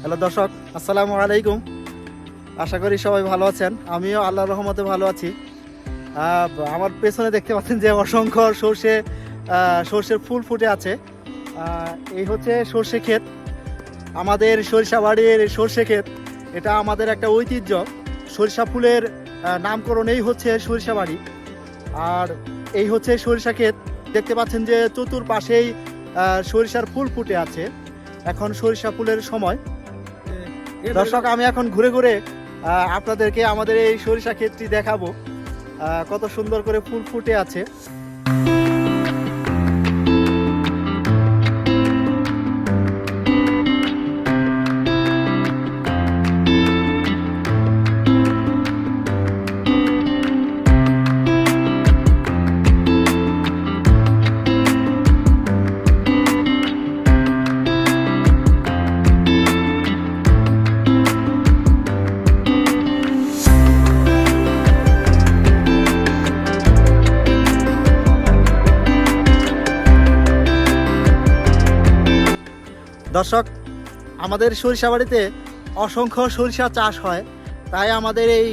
Hello দর্শক, আসসালামু আলাইকুম। আশা করি সবাই ভালো আছেন। আমিও আল্লাহর রহমতে ভালো আছি। আমার পেছনে দেখতে পাচ্ছেন যে অসংখ্য সর্ষে সর্ষের ফুল ফুটে আছে। এই হচ্ছে সর্ষে ক্ষেত। আমাদের সরিষা বাড়ির সর্ষে ক্ষেত, এটা আমাদের একটা ঐতিহ্য। সরিষা ফুলের নামকরণেই হচ্ছে সরিষা বাড়ি আর এই হচ্ছে সরিষা ক্ষেত। দেখতে পাচ্ছেন যে চতুর্পাশেই সরিষার ফুল ফুটে আছে। এখন সরিষা ফুলের সময়। দর্শক, আমি এখন ঘুরে ঘুরে আপনাদেরকে আমাদের এই সরিষা ক্ষেত্রটি দেখাবো। কত সুন্দর করে ফুল ফুটে আছে। দর্শক, আমাদের সরিষা বাড়িতে অসংখ্য সরিষা চাষ হয়, তাই আমাদের এই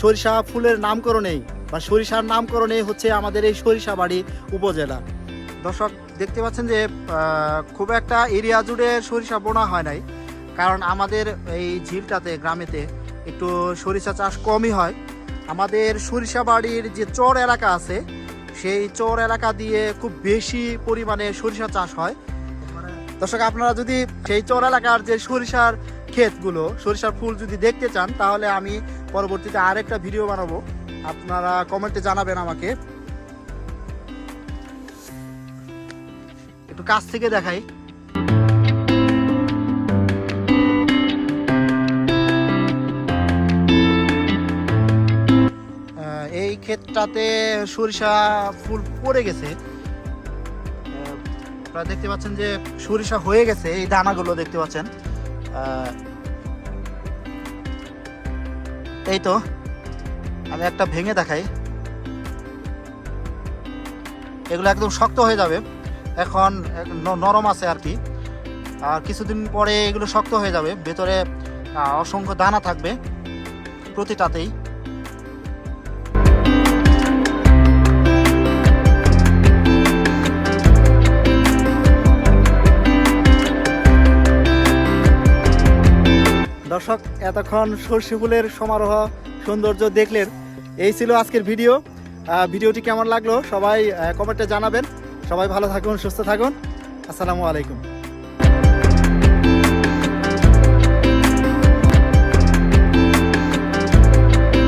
সরিষা ফুলের নামকরণেই বা সরিষার নামকরণেই হচ্ছে আমাদের এই সরিষা বাড়ি উপজেলা। দর্শক, দেখতে পাচ্ছেন যে খুব একটা এরিয়া জুড়ে সরিষা বোনা হয় নাই, কারণ আমাদের এই ঝিলটাতে, গ্রামেতে একটু সরিষা চাষ কমই হয়। আমাদের সরিষা বাড়ির যে চর এলাকা আছে, সেই চর এলাকা দিয়ে খুব বেশি পরিমাণে সরিষা চাষ হয়। দর্শক, আপনারা যদি সেই চর এলাকার যে সরিষার ক্ষেতগুলো, সরিষার ফুল যদি দেখতে চান, তাহলে আমি পরবর্তীতে আরেকটা ভিডিও বানাবো। আপনারা কমেন্টে জানাবেন আমাকে। একটু কাছ থেকে দেখাই। এই ক্ষেতটাতে সরিষা ফুল পড়ে গেছে। আপনারা দেখতে পাচ্ছেন যে সরিষা হয়ে গেছে, এই দানাগুলো দেখতে পাচ্ছেন। এই তো, আমি একটা ভেঙে দেখাই। এগুলো একদম শক্ত হয়ে যাবে। এখন নরম আছে আর কি। আর কিছুদিন পরে এগুলো শক্ত হয়ে যাবে। ভেতরে অসংখ্য দানা থাকবে প্রতিটাতেই। দর্শক, এতক্ষণ সর্ষে ফুলের সমারোহ সৌন্দর্য দেখলেন। এই ছিল আজকের ভিডিও। ভিডিওটি কেমন লাগল সবাই কমেন্টে জানাবেন। সবাই ভালো থাকুন, সুস্থ থাকুন। আসসালামু আলাইকুম।